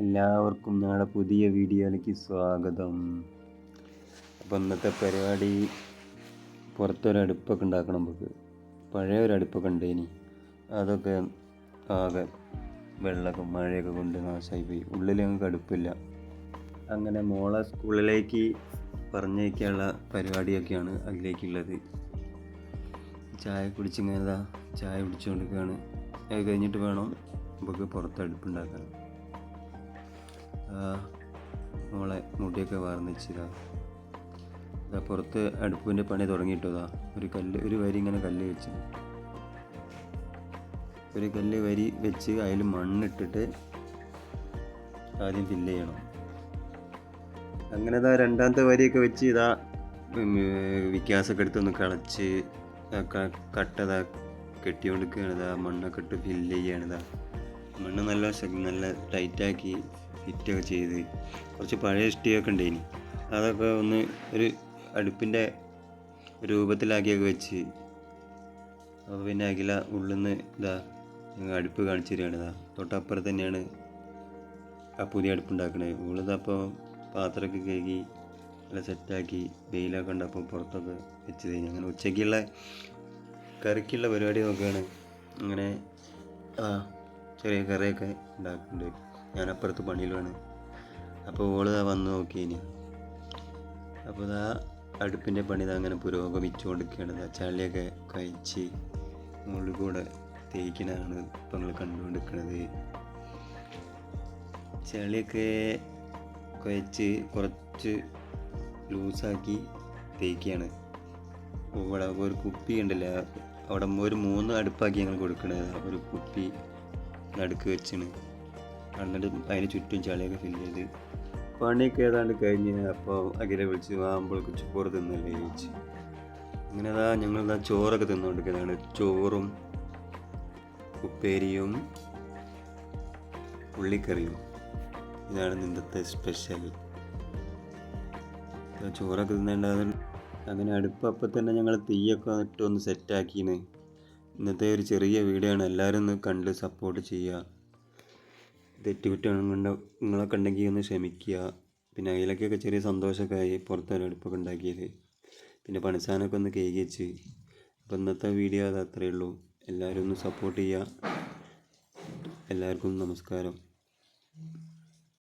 എല്ലാവർക്കും ഞങ്ങളുടെ പുതിയ വീഡിയോയിലേക്ക് സ്വാഗതം. അപ്പോൾ ഇന്നത്തെ പരിപാടി പുറത്തൊരു അടുപ്പൊക്കെ ഉണ്ടാക്കണം നമുക്ക്. പഴയ ഒരു അടുപ്പൊക്കെ ഉണ്ട് ഇനി. അതൊക്കെ ആകെ വെള്ളമൊക്കെ മഴയൊക്കെ കൊണ്ട് നാശമായി പോയി ഉള്ളിൽ ഞങ്ങൾക്ക് അടുപ്പില്ല. അങ്ങനെ മോളെ സ്കൂളിലേക്ക് പറഞ്ഞേക്കാനുള്ള പരിപാടിയൊക്കെയാണ് അതിലേക്കുള്ളത്. ചായ കുടിച്ചിങ്ങനെ ചായ കുടിച്ചുകൊണ്ടിരിക്കുകയാണ് അത് കഴിഞ്ഞിട്ട് വേണം നമുക്ക് പുറത്ത് അടുപ്പുണ്ടാക്കാൻ ആ, മോളെ മുടിയൊക്കെ വാർന്നിച്ചതാ. ഇതാ പുറത്ത് അടുപ്പിന്റെ പണി തുടങ്ങിയിട്ടതാ ഒരു കല്ല് ഒരു വരി ഇങ്ങനെ കല്ല് വെച്ച്. ഒരു കല്ല് വരി വെച്ച് അതിൽ മണ്ണിട്ടിട്ട് ആദ്യം ഫില്ല് ചെയ്യണം. അങ്ങനെ ഇതാ രണ്ടാമത്തെ വരിയൊക്കെ വെച്ച് ഇതാ വിക്കാസൊക്കെ എടുത്തൊന്ന് കളച്ച് കട്ടതാ കെട്ടിക്കൊണ്ടിരിക്കുകയാണ് ഇതാ. മണ്ണൊക്കെ ഇട്ട് ഫില്ല് ചെയ്യാണ് മണ്ണ് നല്ല നല്ല ടൈറ്റാക്കി ഫിറ്റൊക്കെ ചെയ്ത് കുറച്ച് പഴയ ഇഷ്ടിയൊക്കെ ഉണ്ടേനി. അതൊക്കെ ഒന്ന് ഒരു അടുപ്പിന്റെ രൂപത്തിലാക്കിയൊക്കെ വെച്ച് അപ്പോൾ പിന്നെ അഖില ഉള്ളിൽ നിന്ന് ഇതാ അടുപ്പ് കാണിച്ചു തരികയാണ്. ഇതാ തൊട്ടപ്പുറത്ത് തന്നെയാണ് ആ പുതിയ അടുപ്പ് ഉള്ളതപ്പോൾ ഉള്ളിതപ്പോൾ പാത്രമൊക്കെ കഴുകി നല്ല സെറ്റാക്കി വെയിലൊക്കെ ഉണ്ടപ്പോൾ പുറത്തൊക്കെ വെച്ച് കഴിഞ്ഞു അങ്ങനെ ഉച്ചയ്ക്കുള്ള കറിക്കുള്ള പരിപാടി നോക്കുകയാണ് അങ്ങനെ ആ ചെറിയ കറിയൊക്കെ ഉണ്ടാക്കുന്നുണ്ട് ഞാൻ അപ്പുറത്ത് പണിയിലാണ്. അപ്പോൾ ഓൾ വന്ന് നോക്കി ഇനി അപ്പോൾ ഇതാ അടുപ്പിന്റെ പണി അങ്ങനെ പുരോഗമിച്ചുകൊണ്ടിരിക്കുകയാണ് ചളിയൊക്കെ കഴിച്ച് മുകളിൽ കൂടെ തേക്കിനാണ് ഇപ്പം നിങ്ങൾ കണ്ടുകൊണ്ടിരിക്കുന്നത് ചളിയൊക്കെ കുഴച്ച് കുറച്ച് ലൂസാക്കി തേക്കുകയാണ് ഇവിടെ ഒരു കുപ്പി ഉണ്ടല്ല അവിടെ ഒരു മൂന്ന് അടുപ്പാക്കി ഞങ്ങൾ കൊടുക്കണത്. ഒരു കുപ്പി നടുക്ക് വെച്ചാണ് എന്നിട്ട് അതിന് ചുറ്റും ചളിയൊക്കെ ഫില്ല് ചെയ്ത് പണിയൊക്കെ ഏതാണ്ട് കഴിഞ്ഞ് അപ്പോൾ അഖിലെ വിളിച്ച് വാകുമ്പോഴേക്ക് ചോറ് തിന്നല്ലേ ചോദിച്ച്. അങ്ങനെ അതാ ഞങ്ങളിതാ ചോറൊക്കെ തിന്നുകൊണ്ടിരിക്കുന്നതാണ് ചോറും ഉപ്പേരിയും ഉള്ളിക്കറിയും. ഇതാണ് ഇന്നത്തെ സ്പെഷ്യൽ. ചോറൊക്കെ തിന്നേണ്ടത് അങ്ങനെ അടുപ്പ് അപ്പം തന്നെ ഞങ്ങൾ തീയൊക്കെ ഇട്ടൊന്ന് സെറ്റാക്കിയാണ് ഇന്നത്തെ ഒരു ചെറിയ വീഡിയോ ആണ്. എല്ലാവരും ഒന്ന് കണ്ട് സപ്പോർട്ട് ചെയ്യുക തെറ്റുകുറ്റങ്ങൾ നിങ്ങളൊക്കെ ഉണ്ടെങ്കിൽ ഒന്ന് ക്ഷമിക്കുക. പിന്നെ അതിലൊക്കെയൊക്കെ ചെറിയ സന്തോഷമൊക്കെ ആയി പുറത്തൊരു അടുപ്പൊക്കെ ഉണ്ടാക്കിയത്. പിന്നെ പണിസാനൊക്കെ ഒന്ന് കേക്ക് വെച്ച് അപ്പോൾ ഇന്നത്തെ വീഡിയോ അത് അത്രയേ ഉള്ളൂ. എല്ലാവരും ഒന്ന് സപ്പോർട്ട് ചെയ്യുക. എല്ലാവർക്കും നമസ്കാരം.